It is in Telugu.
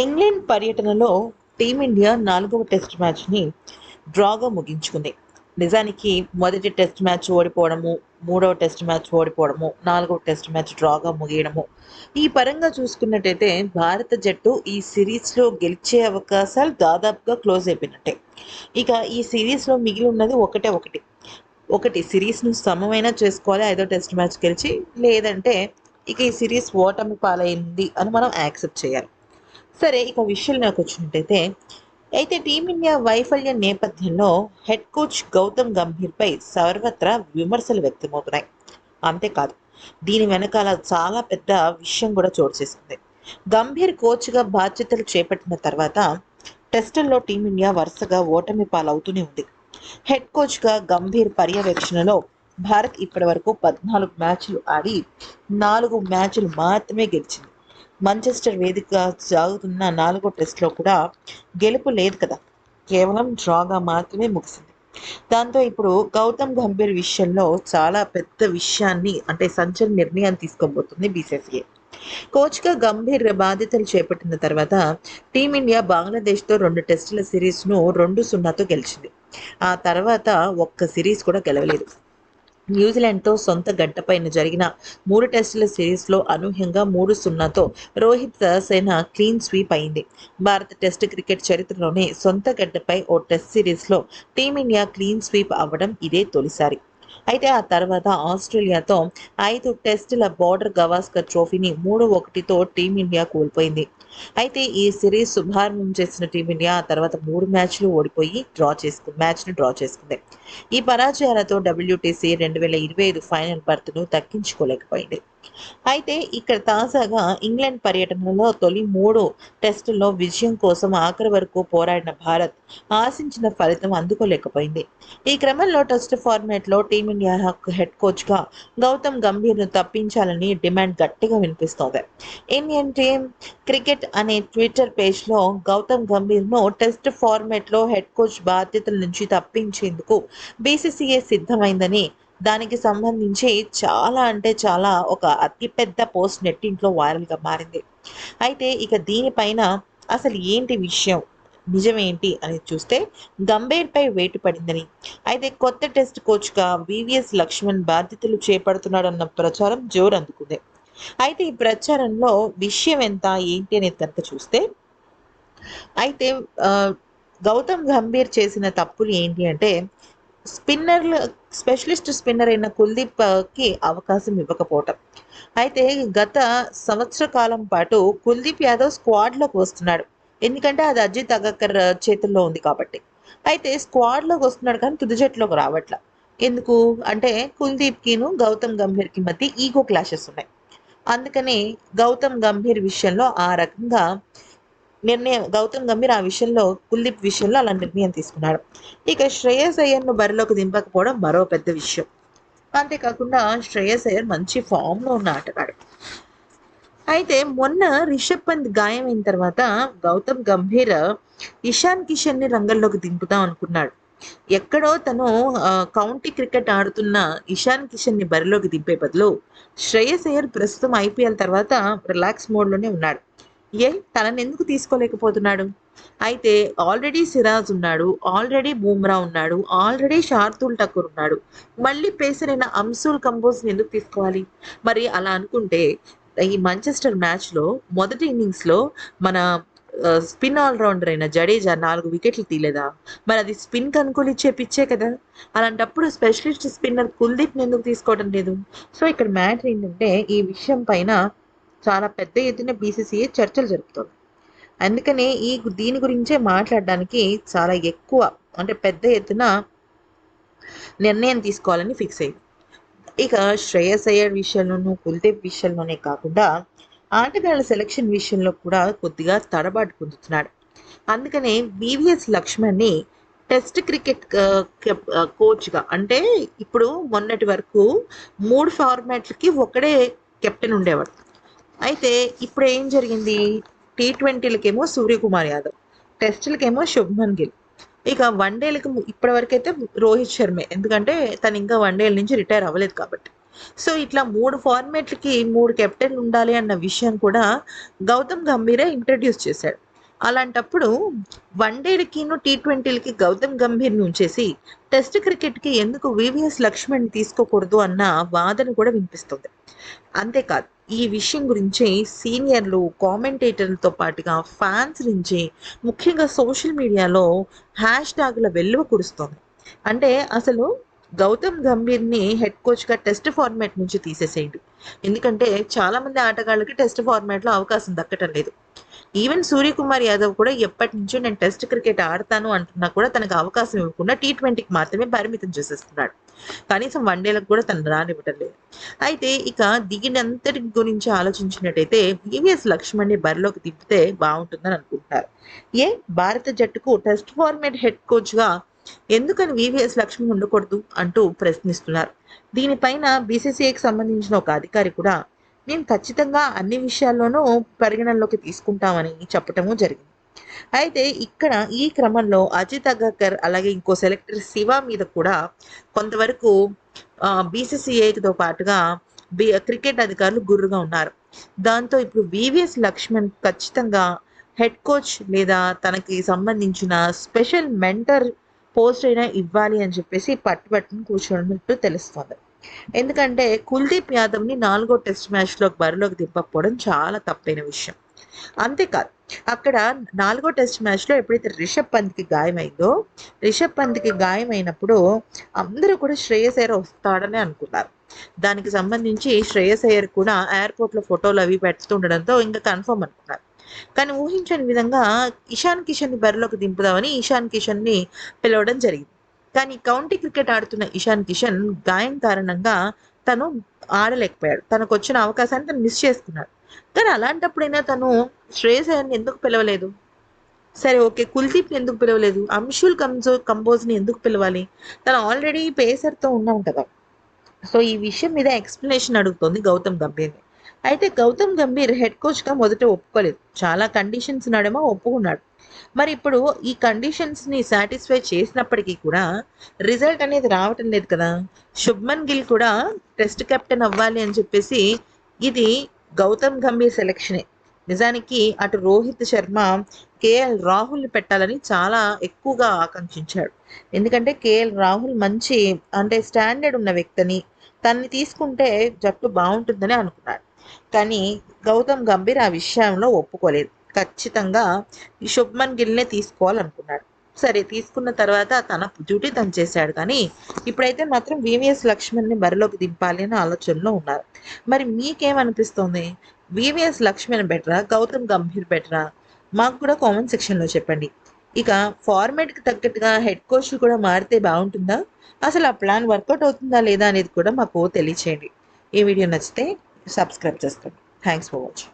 ఇంగ్లాండ్ పర్యటనలో టీమిండియా నాలుగవ టెస్ట్ మ్యాచ్ని డ్రాగా ముగించుకుంది. నిజానికి మొదటి టెస్ట్ మ్యాచ్ ఓడిపోవడము మూడవ టెస్ట్ మ్యాచ్ ఓడిపోవడము నాలుగవ టెస్ట్ మ్యాచ్ డ్రాగా ముగియడము. ఈ పరంగా చూసుకున్నట్టయితే భారత జట్టు ఈ సిరీస్లో గెలిచే అవకాశాలు దాదాపుగా క్లోజ్ అయిపోయినట్టే. ఇక ఈ సిరీస్లో మిగిలి ఉన్నది ఒకటే ఒకటి. ఒకటి సిరీస్ను సమమైనా చేసుకోవాలి ఐదో టెస్ట్ మ్యాచ్ గెలిచి లేదంటే ఇక ఈ సిరీస్ ఓటమి పాలైంది అని మనం యాక్సెప్ట్ చేయాలి. సరే ఇక విషయంలోకి వచ్చినట్టయితే అయితే టీమిండియా వైఫల్య నేపథ్యంలో హెడ్ కోచ్ గౌతమ్ గంభీర్పై సర్వత్రా విమర్శలు వ్యక్తమవుతున్నాయి. అంతేకాదు దీని వెనకాల చాలా పెద్ద విషయం కూడా చోటు చేసింది గంభీర్ కోచ్గా బాధ్యతలు చేపట్టిన తర్వాత టెస్టుల్లో టీమిండియా వరుసగా ఓటమి పాలవుతూనే ఉంది. హెడ్ కోచ్గా గంభీర్ పర్యవేక్షణలో భారత్ ఇప్పటివరకు పద్నాలుగు మ్యాచ్లు ఆడి నాలుగు మ్యాచ్లు మాత్రమే గెలిచింది. మంచెస్టర్ వేదికగా సాగుతున్న నాలుగో టెస్ట్లో కూడా గెలుపు లేదు కదా. కేవలం డ్రాగా మాత్రమే ముగిసింది. దాంతో ఇప్పుడు గౌతమ్ గంభీర్ విషయంలో చాలా పెద్ద విషయాన్ని అంటే సంచలన నిర్ణయం తీసుకోబోతుంది బీసీసీఏ కోచ్గా గంభీర్ బాధ్యతలు చేపట్టిన తర్వాత టీమిండియా బంగ్లాదేశ్తో రెండు టెస్టుల సిరీస్ను రెండు సున్నాతో గెలిచింది. ఆ తర్వాత ఒక్క సిరీస్ కూడా గెలవలేదు. న్యూజిలాండ్తో సొంత గడ్డపైన జరిగిన మూడు టెస్టుల సిరీస్లో అనూహ్యంగా మూడు సున్నాతో రోహిత్ సేన క్లీన్ స్వీప్ అయింది. భారత టెస్ట్ క్రికెట్ చరిత్రలోనే సొంత గడ్డపై ఓ టెస్ట్ సిరీస్లో టీమిండియా క్లీన్ స్వీప్ అవ్వడం ఇదే తొలిసారి. అయితే ఆ తర్వాత ఆస్ట్రేలియాతో ఐదు టెస్టుల బార్డర్ గవాస్కర్ ట్రోఫీని మూడు ఒకటితో టీమిండియా కోల్పోయింది. అయితే ఈ సిరీస్ శుభారంభం చేసిన టీమిండియా ఆ తర్వాత మూడు మ్యాచ్లు ఓడిపోయి డ్రా చేసుకు మ్యాచ్ను డ్రా చేసుకుంది. ఈ పరాజయాలతో డబ్ల్యూటీసీ రెండు వేల ఇరవై ఐదు ఫైనల్ బర్త్ను దక్కించుకోలేకపోయింది అయితే ఇక్కడ తాజాగా ఇంగ్లాండ్ పర్యటనలో తొలి మూడు టెస్టుల్లో విజయం కోసం ఆఖరి వరకు పోరాడిన భారత్ ఆశించిన ఫలితం అందుకోలేకపోయింది. ఈ క్రమంలో టెస్ట్ ఫార్మాట్లో టీమిండియా హెడ్ కోచ్గా గౌతమ్ గంభీర్ను తప్పించాలని డిమాండ్ గట్టిగా వినిపిస్తోంది. ఇండియన్ టీమ్ క్రికెట్ అనే ట్విట్టర్ పేజ్లో గౌతమ్ గంభీర్ను టెస్ట్ ఫార్మాట్లో హెడ్ కోచ్ బాధ్యతల నుంచి తప్పించేందుకు బీసీసీఏ సిద్ధమైందని దానికి సంబంధించి చాలా అంటే చాలా ఒక అతిపెద్ద పోస్ట్ నెట్టింట్లో వైరల్గా మారింది. అయితే ఇక దీనిపైన అసలు ఏంటి విషయం? నిజమేంటి అని చూస్తే గంభీర్పై వేటు పడిందని. అయితే కొత్త టెస్ట్ కోచ్గా వివిఎస్ లక్ష్మణ్ బాధ్యతలు చేపడుతున్నాడన్న ప్రచారం జోరు అందుకుంది. అయితే ఈ ప్రచారంలో విషయం ఎంత ఏంటి అనేది కనుక చూస్తే అయితే గౌతమ్ గంభీర్ చేసిన తప్పులు ఏంటి అంటే స్పిన్నర్లు స్పెషలిస్ట్ స్పిన్నర్ అయిన కుల్దీప్కి అవకాశం ఇవ్వకపోవటం. అయితే గత సంవత్సర కాలం పాటు కుల్దీప్ యాదవ్ స్క్వాడ్లోకి వస్తున్నాడు. ఎందుకంటే అది అజిత్ అగక్కర్ చేతుల్లో ఉంది కాబట్టి. అయితే స్క్వాడ్లోకి వస్తున్నాడు కానీ తుది జట్టులోకి రావట్ల. ఎందుకు? అంటే కుల్దీప్కిను గౌతమ్ గంభీర్కి మధ్య ఈగో క్లాషెస్ ఉన్నాయి. అందుకని గౌతమ్ గంభీర్ విషయంలో ఆ రకంగా నిర్ణయం గౌతమ్ గంభీర్ ఆ విషయంలో కుల్దీప్ విషయంలో అలా నిర్ణయం తీసుకున్నాడు. ఇక శ్రేయస్ అయ్యర్ను బరిలోకి దింపకపోవడం మరో పెద్ద విషయం. అంతేకాకుండా శ్రేయస్ అయ్యర్ మంచి ఫామ్లో ఉన్న ఆటగాడు. అయితే మొన్న రిషబ్ పంత్ గాయమైన తర్వాత గౌతమ్ గంభీర్ ఇషాన్ కిషన్ని రంగంలోకి దింపుదాం అనుకున్నాడు. ఎక్కడో తను కౌంటీ క్రికెట్ ఆడుతున్న ఇషాన్ కిషన్ని బరిలోకి దింపే బదులు శ్రేయస్ అయ్యర్ ప్రస్తుతం ఐపీఎల్ తర్వాత రిలాక్స్ మోడ్లోనే ఉన్నాడు. ఏ తనని ఎందుకు తీసుకోలేకపోతున్నాడు? అయితే ఆల్రెడీ సిరాజ్ ఉన్నాడు ఆల్రెడీ బూమ్రా ఉన్నాడు ఆల్రెడీ షార్దుల్ టక్కర్ ఉన్నాడు. మళ్ళీ పేసర్ అయిన అంశుల్ కంబోజ్ని ఎందుకు తీసుకోవాలి? మరి అలా అనుకుంటే ఈ మంచెస్టర్ మ్యాచ్లో మొదటి ఇన్నింగ్స్లో మన స్పిన్ ఆల్రౌండర్ అయిన జడేజా నాలుగు వికెట్లు తీలేదా? మరి అది స్పిన్కి అనుకూలించే పిచ్చే కదా? అలాంటప్పుడు స్పెషలిస్ట్ స్పిన్నర్ కుల్దీప్ని ఎందుకు తీసుకోవడం లేదు? సో ఇక్కడ మ్యాటర్ ఏంటంటే ఈ విషయం పైన చాలా పెద్ద ఎత్తున బీసీసీఏ చర్చలు జరుపుతోంది. అందుకనే ఈ దీని గురించే మాట్లాడడానికి చాలా ఎక్కువ అంటే పెద్ద ఎత్తున నిర్ణయం తీసుకోవాలని ఫిక్స్ అయింది. ఇక శ్రేయస్ అయ్యర్ విషయంలోనూ కుల్దీప్ విషయంలోనే కాకుండా ఆటగాళ్ళ సెలక్షన్ విషయంలో కూడా కొద్దిగా తడబాటు పొందుతున్నాడు. అందుకనే వివిఎస్ లక్ష్మణ్ని టెస్ట్ క్రికెట్ కోచ్గా అంటే ఇప్పుడు మొన్నటి వరకు మూడు ఫార్మాట్లకి ఒకడే కెప్టెన్ ఉండేవాడు. అయితే ఇప్పుడు ఏం జరిగింది? టీ ట్వంటీలకేమో సూర్యకుమార్ యాదవ్ టెస్టులకేమో శుభ్మన్ గిల్. ఇక వన్డేలకు డేలకు ఇప్పటివరకైతే రోహిత్ శర్మే. ఎందుకంటే తను ఇంకా వన్డేల నుంచి రిటైర్ అవ్వలేదు కాబట్టి. సో ఇట్లా మూడు ఫార్మేట్లకి మూడు కెప్టెన్లు ఉండాలి అన్న విషయం కూడా గౌతమ్ గంభీరే ఇంట్రడ్యూస్ చేశాడు. అలాంటప్పుడు వన్డేలకిను టీ ట్వంటీలకి గౌతమ్ గంభీర్ని ఉంచేసి టెస్ట్ క్రికెట్కి ఎందుకు వివిఎస్ లక్ష్మణ్ తీసుకోకూడదు అన్న వాదన కూడా వినిపిస్తుంది. అంతేకాదు ఈ విషయం గురించి సీనియర్లు కామెంటేటర్లతో పాటుగా ఫ్యాన్స్ నుంచి ముఖ్యంగా సోషల్ మీడియాలో హ్యాష్ ట్యాగ్ల వెల్లువ కురుస్తోంది. అంటే అసలు గౌతమ్ గంభీర్ని హెడ్ కోచ్గా టెస్ట్ ఫార్మాట్ నుంచి తీసేసేయండి. ఎందుకంటే చాలామంది ఆటగాళ్ళకి టెస్ట్ ఫార్మాట్లో అవకాశం దక్కటం లేదు. ఈవెన్ సూర్యకుమార్ యాదవ్ కూడా ఎప్పటి నుంచో నేను టెస్ట్ క్రికెట్ ఆడతాను అంటున్నా కూడా తనకు అవకాశం ఇవ్వకుండా టీ ట్వంటీకి మాత్రమే పరిమితం చేసేస్తున్నాడు. కనీసం వన్డేలకు కూడా తను రానివ్వటం లేదు. అయితే ఇక దిగినంతటి గురించి ఆలోచించినట్టయితే వివిఎస్ లక్ష్మణ్ని బరిలోకి తిప్పితే బాగుంటుందని అనుకుంటున్నారు. ఏ? భారత జట్టుకు టెస్ట్ ఫార్మేట్ హెడ్ కోచ్గా ఎందుకని వివిఎస్ లక్ష్మణ్ ఉండకూడదు అంటూ ప్రశ్నిస్తున్నారు. దీనిపైన బీసీసీఐకి సంబంధించిన ఒక అధికారి కూడా మేము ఖచ్చితంగా అన్ని విషయాల్లోనూ పరిగణనలోకి తీసుకుంటామని చెప్పటము జరిగింది. అయితే ఇక్కడ ఈ క్రమంలో అజిత్ అగర్కర్ అలాగే ఇంకో సెలెక్టర్ శివ మీద కూడా కొంతవరకు బీసీసీఐతో పాటుగా బి క్రికెట్ అధికారులు గుర్రుగా ఉన్నారు. దాంతో ఇప్పుడు వివిఎస్ లక్ష్మణ్ ఖచ్చితంగా హెడ్ కోచ్ లేదా తనకి సంబంధించిన స్పెషల్ మెంటర్ పోస్ట్ అయినా ఇవ్వాలి అని చెప్పేసి పట్టుబట్టును కూర్చున్నట్టు తెలుస్తుంది. ఎందుకంటే కుల్దీప్ యాదవ్ని నాలుగో టెస్ట్ మ్యాచ్లోకి బరిలోకి దింపకపోవడం చాలా తప్పైన విషయం. అంతేకాదు అక్కడ నాలుగో టెస్ట్ మ్యాచ్లో ఎప్పుడైతే రిషబ్ పంత్కి గాయమైందో రిషబ్ పంత్కి గాయమైనప్పుడు అందరూ కూడా శ్రేయస్ అయ్యర్ వస్తాడని అనుకున్నారు. దానికి సంబంధించి శ్రేయస్ అయ్యర్ కూడా ఎయిర్పోర్ట్లో ఫోటోలు అవి పెడుతుండడంతో ఇంకా కన్ఫర్మ్ అనుకున్నారు. కానీ ఊహించని విధంగా ఇషాన్ కిషన్ని బరిలోకి దింపుదామని ఇషాన్ కిషన్ని పిలవడం జరిగింది. కానీ కౌంటీ క్రికెట్ ఆడుతున్న ఇషాన్ కిషన్ గాయం కారణంగా తను ఆడలేకపోయాడు. తనకు వచ్చిన అవకాశాన్ని తను మిస్ చేసుకున్నాడు. కానీ అలాంటప్పుడైనా తను శ్రేయస్ అయ్యర్ని ఎందుకు పిలవలేదు? సరే ఓకే కుల్దీప్ని ఎందుకు పిలవలేదు? అంశుల్ కంజో కంపోజ్ని ఎందుకు పిలవాలి? తను ఆల్రెడీ పేసర్తో ఉన్నాం కదా. సో ఈ విషయం మీద ఎక్స్ప్లెనేషన్ అడుగుతోంది గౌతమ్ గంభీర్ని. అయితే గౌతమ్ గంభీర్ హెడ్ కోచ్గా మొదట ఒప్పుకోలేదు. చాలా కండిషన్స్ నాడేమో ఒప్పుకున్నాడు. మరి ఇప్పుడు ఈ కండిషన్స్ని సాటిస్ఫై చేసినప్పటికీ కూడా రిజల్ట్ అనేది రావటం లేదు కదా. శుభ్మన్ గిల్ కూడా టెస్ట్ కెప్టెన్ అవ్వాలి అని చెప్పేసి ఇది గౌతమ్ గంభీర్ సెలెక్షనే నిజానికి అటు రోహిత్ శర్మ కేఎల్ రాహుల్ని పెట్టాలని చాలా ఎక్కువగా ఆకాంక్షించాడు. ఎందుకంటే కేఎల్ రాహుల్ మంచి అంటే స్టాండర్డ్ ఉన్న వ్యక్తిని తన్ని తీసుకుంటే జట్టు బాగుంటుందని అనుకున్నాడు. కానీ గౌతమ్ గంభీర్ ఆ విషయంలో ఒప్పుకోలేదు. ఖచ్చితంగా శుభ్మన్ గిల్నే తీసుకోవాలనుకున్నాడు. సరే తీసుకున్న తర్వాత తన డ్యూటీ తను చేశాడు. కానీ ఇప్పుడైతే మాత్రం వివిఎస్ లక్ష్మణ్ని బరిలోకి దింపాలి అనే ఆలోచనలో ఉన్నారు. మరి మీకేమనిపిస్తుంది? వివిఎస్ లక్ష్మణ్ బెటరా? గౌతమ్ గంభీర్ బెటరా? మాకు కూడా కామెంట్ సెక్షన్లో చెప్పండి. ఇక ఫార్మేట్కి తగ్గట్టుగా హెడ్ కోచ్ కూడా మారితే బాగుంటుందా? అసలు ఆ ప్లాన్ వర్కౌట్ అవుతుందా లేదా అనేది కూడా మాకు తెలియచేయండి. ఈ వీడియో నచ్చితే subscribe just thanks for watching.